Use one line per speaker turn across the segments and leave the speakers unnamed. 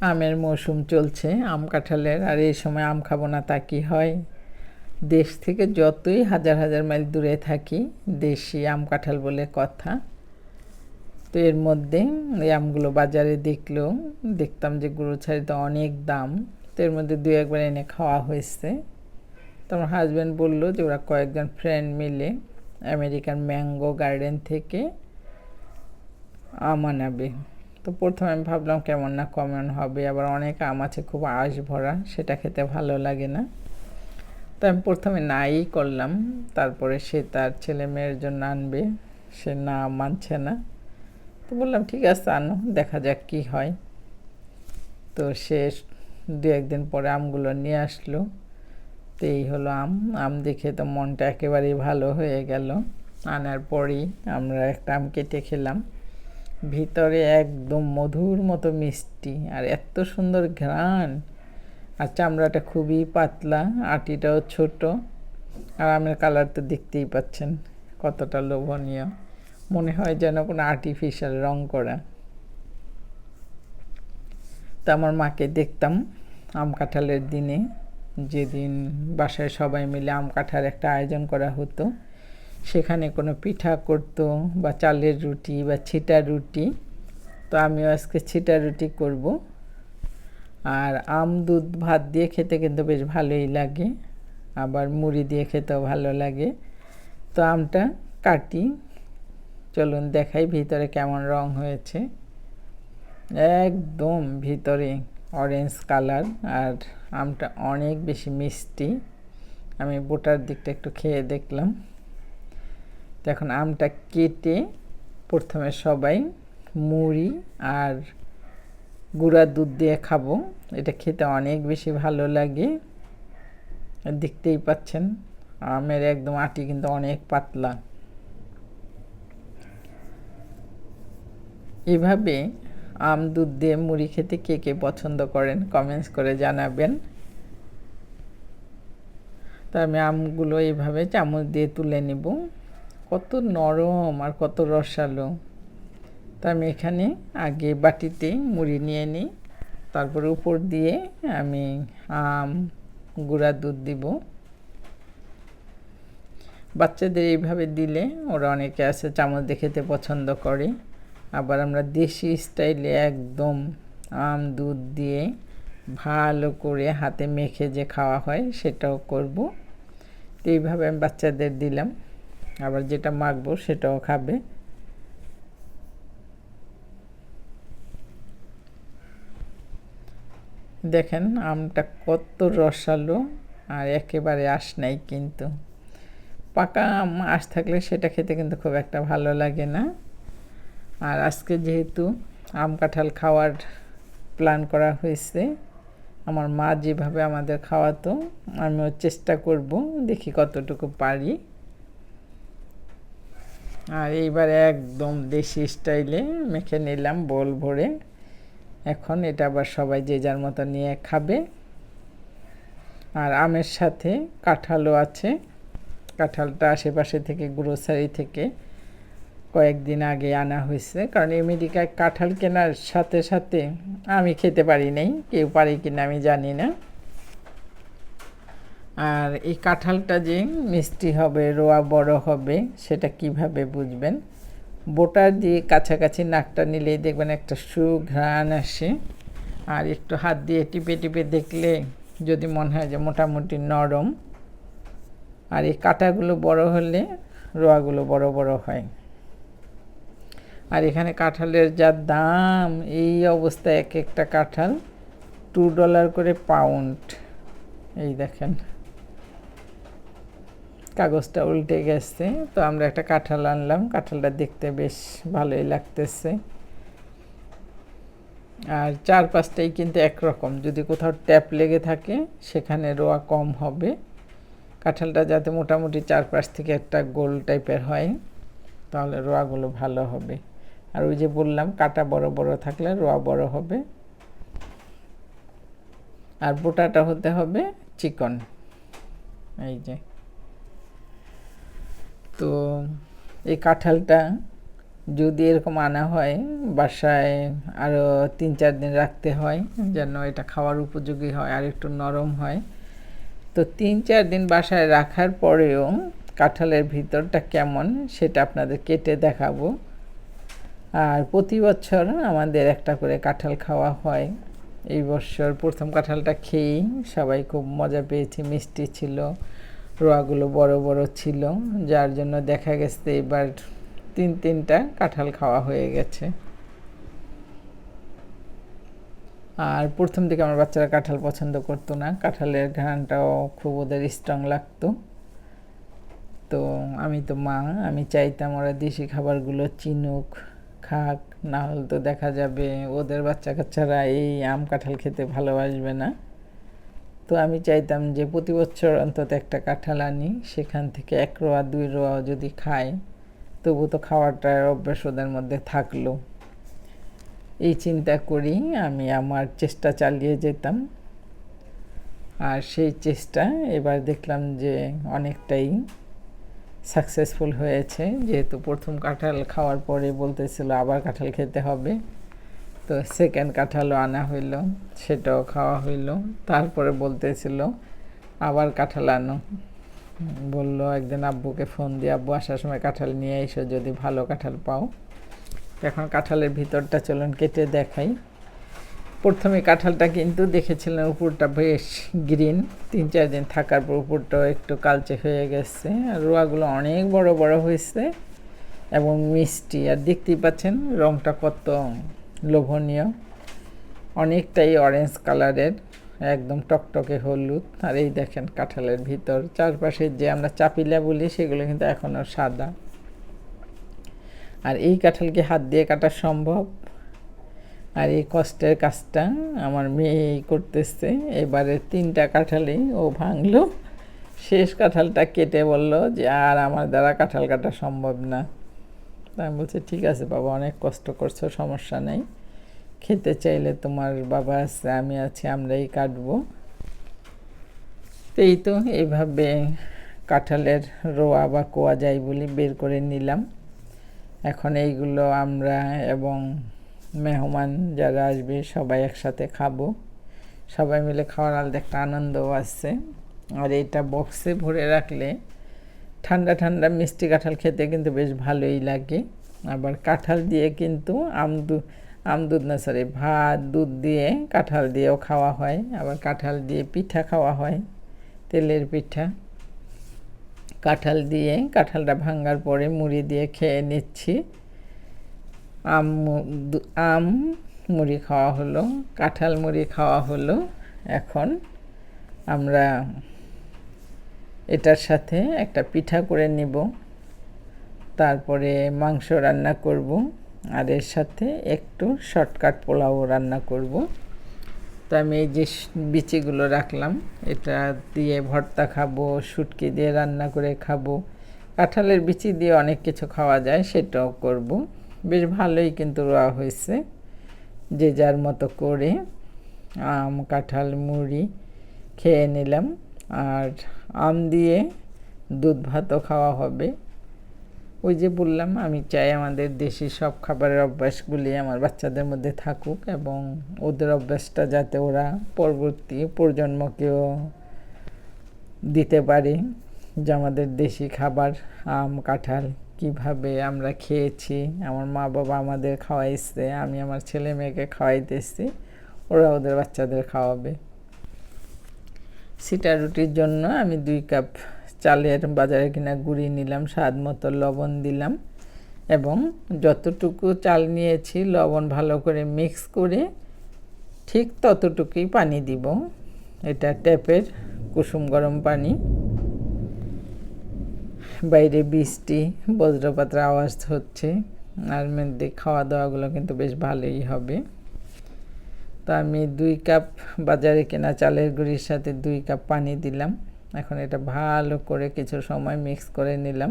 আমের মৌসুম চলছে, আম কাঁঠালের, আর এই সময় আম খাব না তা কি হয়? দেশ থেকে যতই হাজার হাজার মাইল দূরে থাকি, দেশি আম কাঁঠাল বলে কথা। তো এর মধ্যে এই আমগুলো বাজারে দেখল দেখতাম যে গুঁড়োছাড়িতে অনেক দাম। তো এর মধ্যে দু একবার এনে খাওয়া হয়েছে। তো আমার হাজব্যান্ড বলল যে ওরা কয়েকজন ফ্রেন্ড মিলে আমেরিকান ম্যাঙ্গো গার্ডেন থেকে আম আনাবে। তো প্রথমে আমি ভাবলাম কেমন না কমন হবে, আবার অনেক আম আছে খুব আঁশ ভরা, সেটা খেতে ভালো লাগে না। তো আমি প্রথমে নাই করলাম, তারপরে সে তার ছেলে মেয়ের জন্য আনবে, সে না মানছে না। তো বললাম, ঠিক আছে, আনো, দেখা যাক কি হয়। তো সে দু একদিন পরে আমগুলো নিয়ে আসলো। তো এই হলো আম। আম দেখে তো মনটা একেবারেই ভালো হয়ে গেল। আনার পরেই আমরা একটা আম কেটে খেলাম। ভিতরে একদম মধুর মতো মিষ্টি আর এত সুন্দর ঘ্রাণ। আর চামড়াটা খুবই পাতলা, আটিটাও ছোট। আর আমের কালার তো দেখতেই পাচ্ছেন, কতটা লোভনীয়। মনে হয় যেন কোনো আর্টিফিশিয়াল রং করা। তা আমার মাকে দেখতাম আম কাঁঠালের দিনে। যেদিন বাসায় সবাই মিলে আম কাঁঠাল একটা আয়োজন করা হতো। সেখানে কোনো পিঠা করতো বা চালের রুটি বা ছিটা রুটি। তো আমিও আজকে ছিটা রুটি করব। আর আম, দুধ, ভাত দিয়ে খেতে কিন্তু বেশ ভালোই লাগে। আবার মুড়ি দিয়ে খেতেও ভালো লাগে। তো আমটা কাটি। চলুন দেখাই ভিতরে কেমন রং হয়েছে। একদম ভিতরে অরেঞ্জ কালার আর আমটা অনেক বেশি মিষ্টি। আমি বোটার দিকটা একটু খেয়ে দেখলাম। এখন আমটা কেটে প্রথমে সবাই মুড়ি আর গুঁড়া দুধ দিয়ে খাব। এটা খেতে অনেক বেশি ভালো লাগে। দেখতেই পাচ্ছেন, আমের একদম আটি কিন্তু অনেক পাতলা। এভাবে আম, দুধ দিয়ে মুড়ি খেতে কে কে পছন্দ করেন কমেন্টস করে জানাবেন। তা আমি আমগুলো এইভাবে চামচ দিয়ে তুলে নেব। কত নরম আর কত রসালো। তা আমি এখানে আগে বাটিতে মুড়ি নিয়ে নিই, তারপরে উপর দিয়ে আমি আম, গুঁড়া দুধ দিব। বাচ্চাদের এইভাবে দিলে ওরা অনেকে আছে চামচ দিয়ে খেতে পছন্দ করে, আবার আমরা দেশি স্টাইলে একদম আম, দুধ দিয়ে ভালো করে হাতে মেখে যে খাওয়া হয় সেটাও করব। তো এইভাবে আমি বাচ্চাদের দিলাম। আবার যেটা মাখবো সেটাও খাবে। দেখেন আমটা কত রসালো আর একেবারে আশ নাই কিন্তু। পাকা আম, আশ থাকলে সেটা খেতে কিন্তু খুব একটা ভালো লাগে না। আর আজকে যেহেতু আম কাঁঠাল খাওয়ার প্ল্যান করা হয়েছে, আমার মা যেভাবে আমাদের খাওয়াতো, আমিও চেষ্টা করব দেখি কতটুকু পারি। আর এইবার একদম দেশি স্টাইলে মেখে নিলাম, বোল ভরে। এখন এটা আবার সবাই যে যার মতো নিয়ে খাবে। আর আমের সাথে কাঁঠালও আছে। কাঁঠালটা আশেপাশে থেকে গ্রোসারি থেকে কয়েকদিন আগে আনা হয়েছে। কারণ আমেরিকায় কাঁঠাল কেনার সাথে সাথে আমি খেতে পারি নাই, কেউ পারে কিনা আমি জানি না। আর এই কাঁঠালটা যে মিষ্টি হবে, রোয়া বড় হবে, সেটা কীভাবে বুঝবেন? বোটার দিয়ে কাছাকাছি নাকটা নিলেই দেখবেন একটা সুঘ্রাণ আসে। আর একটু হাত দিয়ে টিপে টিপে দেখলে যদি মনে হয় যে মোটামুটি নরম। আর এই কাঁটাগুলো বড় হলে রোয়াগুলো বড় বড় হয়। আর এখানে কাঁঠালের যা দাম, এই অবস্থায় এক একটা কাঁঠাল টু ডলার করে পাউন্ড এই দেখেন। কাগজটা উল্টে গেছে। তো আমরা একটা কাঁঠাল আনলাম। কাঁঠালটা দেখতে বেশ ভালোই লাগতেছে। আর চার পাঁচটাই কিন্তু একরকম। যদি কোথাও ট্যাপ লেগে থাকে, সেখানে রোয়া কম হবে। কাঁঠালটা যাতে মোটামুটি চারপাশ থেকে একটা গোল টাইপের হয়, তাহলে রোয়াগুলো ভালো হবে। আর ওই যে বললাম, কাটা বড় বড় থাকলে রোয়া বড় হবে। আর বোটাটা হতে হবে চিকন। এই যে। তো এই কাঁঠালটা যদি এরকম আনা হয়, বাসায় আরও তিন চার দিন রাখতে হয়, যেন এটা খাওয়ার উপযোগী হয় আর একটু নরম হয়। তো তিন চার দিন বাসায় রাখার পরেও কাঁঠালের ভিতরটা কেমন সেটা আপনাদের কেটে দেখাবো। আর প্রতি বছর আমাদের একটা করে কাঁঠাল খাওয়া হয়। এই বছর প্রথম কাঁঠালটা খেয়েই সবাই খুব মজা পেয়েছি, মিষ্টি ছিল। রোয়াগুলো বড় বড় ছিল, যার জন্য দেখা গেছে এবার তিন তিনটা কাঁঠাল খাওয়া হয়ে গেছে। আর প্রথম দিকে আমার বাচ্চারা কাঁঠাল পছন্দ করতো না, কাঁঠালের ঘ্রাণটাও খুব ওদের স্ট্রং লাগতো। তো আমি তো মা, আমি চাইতাম ওরা দেশি খাবারগুলো চিনুক, খাক, না হলে তো দেখা যাবে ওদের বাচ্চা কাচ্চারা এই আম কাঁঠাল খেতে ভালোবাসবে না। তো আমি চাইতাম যে প্রতি বছর অন্তত একটা কাঁঠাল আনি, সেখান থেকে এক রোয়া, দুই রোয়া যদি খায় তবু তো খাওয়াটার অভ্যাস ওদের মধ্যে থাকল। এই চিন্তা করি আমি আমার চেষ্টা চালিয়ে যেতাম। আর সেই চেষ্টা এবার দেখলাম যে অনেকটাই সাকসেসফুল হয়েছে। যেহেতু প্রথম কাঁঠাল খাওয়ার পরে বলতেছিল আবার কাঁঠাল খেতে হবে। তো সেকেন্ড কাঁঠালও আনা হইল, সেটাও খাওয়া হইল। তারপরে বলতেছিল, আবার কাঁঠাল আনো। বলল, একদিন আব্বুকে ফোন দিয়ে, আব্বু আসার সময় কাঁঠাল নিয়ে এসো, যদি ভালো কাঁঠাল পাও। এখন কাঁঠালের ভিতরটা চলুন কেটে দেখাই। প্রথমে কাঁঠালটা কিন্তু দেখেছিলেন উপরটা বেশ গ্রিন তিন চার দিন থাকার পর উপরটাও একটু কালচে হয়ে গেছে। আর রোয়াগুলো অনেক বড় বড় হয়েছে এবং মিষ্টি। আর দেখতেই পাচ্ছেন রংটা কত লোভনীয়। অনেকটাই অরেঞ্জ কালারের একদম টকটকে হলুদ। আর এই দেখেন কাঁঠালের ভিতর। চারপাশে যে আমরা চাপিলা বলি, সেগুলো কিন্তু এখনও সাদা। আর এই কাঁঠালকে হাত দিয়ে কাটা সম্ভব? আর এই কষ্টের কাজটা আমার মেয়ে করতেছে। এবারে তিনটা কাঁঠালই ও ভাঙলো। শেষ কাঁঠালটা কেটে বলল যে, আর আমার দ্বারা কাঁঠাল কাটা সম্ভব না। তা আমি বলছি, ঠিক আছে বাবা, অনেক কষ্ট করছ, সমস্যা নেই। খেতে চাইলে তোমার বাবা আছে, আমি আছি, আমরাই কাটবো। তো এই তো এইভাবে কাঁঠালের রোয়া বা কোয়া যায় বলি, বের করে নিলাম। এখন এইগুলো আমরা এবং মেহমান যারা আসবে, সবাই একসাথে খাব। সবাই মিলে খাওয়ার আলাদা একটা আনন্দও আছে। আর এটা বক্সে ভরে রাখলে ঠান্ডা ঠান্ডা মিষ্টি কাঁঠাল খেতে কিন্তু বেশ ভালোই লাগে। আবার কাঁঠাল দিয়ে কিন্তু আমদু আমদুধ না সরি ভাত, দুধ দিয়ে কাঁঠাল দিয়েও খাওয়া হয়। আবার কাঁঠাল দিয়ে পিঠা খাওয়া হয়, তেলের পিঠা। কাঁঠাল দিয়ে, কাঁঠালটা ভাঙ্গার পরে মুড়ি দিয়ে খেয়ে নিচ্ছি। আম আম মুড়ি খাওয়া হলো, কাঁঠাল মুড়ি খাওয়া হলো। এখন আমরা এটার সাথে একটা পিঠা করে নিব, তারপরে মাংস রান্না করব, আর এর সাথে একটু শর্টকাট পোলাও রান্না করব। তো আমি এই যে বিচিগুলো রাখলাম, এটা দিয়ে ভর্তা খাব, শুটকি দিয়ে রান্না করে খাব। কাঁঠালের বিচি দিয়ে অনেক কিছু খাওয়া যায়, সেটাও করব। বেশ ভালোই কিন্তু রোয়া হয়েছে, যে যার মতো করে আম, কাঁঠাল, মুড়ি খেয়ে নিলাম। আর আম দিয়ে দুধ ভাতও খাওয়া হবে। ওই যে বললাম, আমি চাই আমাদের দেশি সব খাবারের অভ্যাসগুলি আমার বাচ্চাদের মধ্যে থাকুক এবং ওদের অভ্যাসটা যাতে ওরা পরবর্তী প্রজন্মকেও দিতে পারে যে আমাদের দেশি খাবার, আম, কাঁঠাল কীভাবে আমরা খেয়েছি। আমার মা বাবা আমাদের খাওয়াইছে, আমি আমার ছেলে মেয়েকে খাওয়াইতেছি, ওরা ওদের বাচ্চাদের খাওয়াবে। সিটা রুটির জন্য আমি দুই কাপ চালের বাজারে কিনা গুঁড়ি নিলাম, স্বাদ মতো লবণ দিলাম এবং যতটুকু চাল নিয়েছি লবণ ভালো করে মিক্স করে ঠিক ততটুকুই পানি দিব। এটা ট্যাপের কুসুম গরম পানি। বাইরে বৃষ্টি, বজ্রপাতের আওয়াজ হচ্ছে। আর মধ্যে খাওয়া দাওয়াগুলো কিন্তু বেশ ভালোই হবে। তো আমি দুই কাপ বাজারে কেনা চালের গুঁড়ির সাথে দুই কাপ পানি দিলাম। এখন এটা ভালো করে কিছু সময় মিক্স করে নিলাম।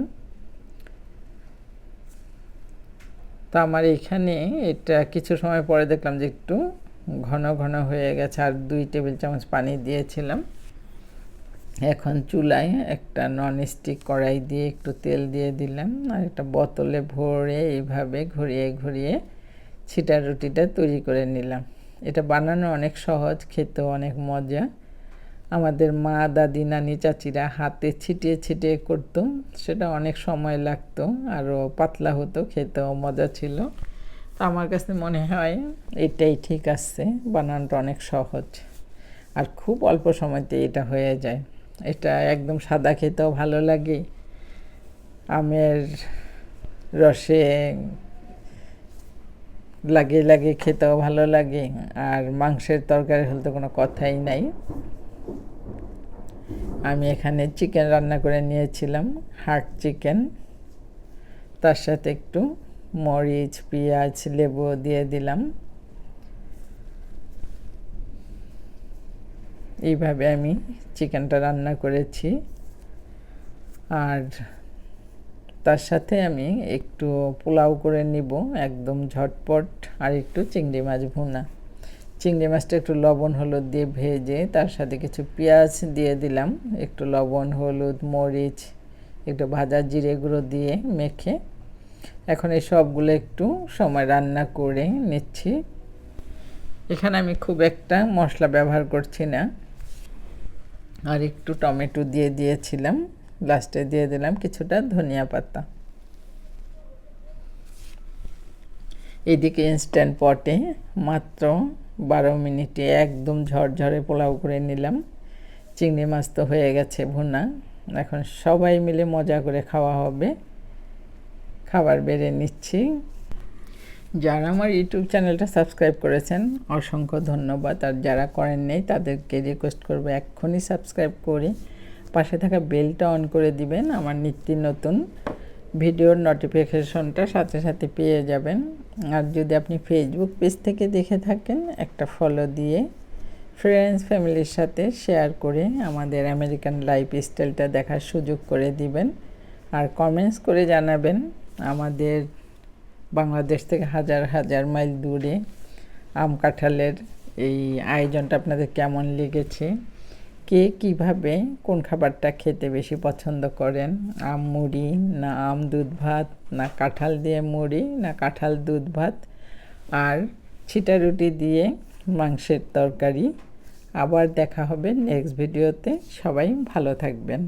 তো আমার এখানে এটা কিছু সময় পরে দেখলাম যে একটু ঘন ঘন হয়ে গেছে আর দুই টেবিল চামচ পানি দিয়েছিলাম। এখন চুলায় একটা নন স্টিক কড়াই দিয়ে একটু তেল দিয়ে দিলাম আর একটা বোতলে ভরে এইভাবে ঘুরিয়ে ঘুরিয়ে ছিটা রুটিটা তৈরি করে নিলাম। এটা বানানো অনেক সহজ, খেতেও অনেক মজা। আমাদের মা, দাদি, নানি, চাচিরা হাতে ছিটিয়ে ছিটিয়ে করতো, সেটা অনেক সময় লাগতো আরও পাতলা হতো, খেতেও মজা ছিল। তো আমার কাছে মনে হয় এটাই ঠিক আছে, বানানোটা অনেক সহজ। আর খুব অল্প সময়তে এটা হয়ে যায়। এটা একদম সাদা খেতেও ভালো লাগে। আমের রসে লাগে লাগে, খেতেও ভালো লাগে। আর মাংসের তরকারি হলে তো কোনো কথাই নাই। আমি এখানে চিকেন রান্না করে নিয়েছিলাম হার্ট চিকেন তার সাথে একটু মরিচ, পেঁয়াজ, লেবু দিয়ে দিলাম। এইভাবে আমি চিকেনটা রান্না করেছি। আর তার সাথে আমি একটু পোলাও করে নিব, একদম ঝটপট, আর একটু চিংড়ি মাছ ভুনা। চিংড়ি মাছটা একটু লবণ হলুদ দিয়ে ভেজে তার সাথে কিছু পেঁয়াজ দিয়ে দিলাম, একটু লবণ, হলুদ, মরিচ, একটু ভাজা জিরে গুঁড়ো দিয়ে মেখে এখন এই সবগুলো একটু সময় রান্না করে নিচ্ছি। এখানে আমি খুব একটা মশলা ব্যবহার করছি না, আর একটু টমেটো দিয়ে দিয়েছিলাম। লাস্টে দিয়ে দিলাম কিছুটা ধনিয়া পাতা। এদিকে ইনস্ট্যান্ট পটে মাত্র বারো মিনিটে একদম ঝরঝরে পোলাও করে নিলাম। চিংড়ি মাছ তো হয়ে গেছে ভুনা। এখন সবাই মিলে মজা করে খাওয়া হবে। খাবার বেড়ে নিচ্ছি। যারা আমার ইউটিউব চ্যানেলটা সাবস্ক্রাইব করেছেন, অসংখ্য ধন্যবাদ। আর যারা করেন নেই, তাদেরকে রিকোয়েস্ট করব এক্ষুনি সাবস্ক্রাইব করে পাশে থাকা বেলটা অন করে দিবেন, আমার নিত্য নতুন ভিডিওর নোটিফিকেশনটা সাথে সাথে পেয়ে যাবেন। আর যদি আপনি ফেসবুক পেজ থেকে দেখে থাকেন, একটা ফলো দিয়ে ফ্রেন্ডস ফ্যামিলির সাথে শেয়ার করে আমাদের আমেরিকান লাইফ স্টাইলটা দেখার সুযোগ করে দিবেন। আর কমেন্টস করে জানাবেন, আমাদের বাংলাদেশ থেকে হাজার হাজার মাইল দূরে আম কাঁঠালের এই আয়োজনটা আপনাদের কেমন লেগেছে। কে কীভাবে কোন খাবারটা খেতে বেশি পছন্দ করেন? আম, মুড়ি, না আম, দুধ, ভাত, না কাঁঠাল দিয়ে মুড়ি, না কাঁঠাল, দুধ, ভাত? আর ছিটা রুটি দিয়ে মাংসের তরকারি। আবার দেখা হবে নেক্সট ভিডিওতে সবাই ভালো থাকবেন।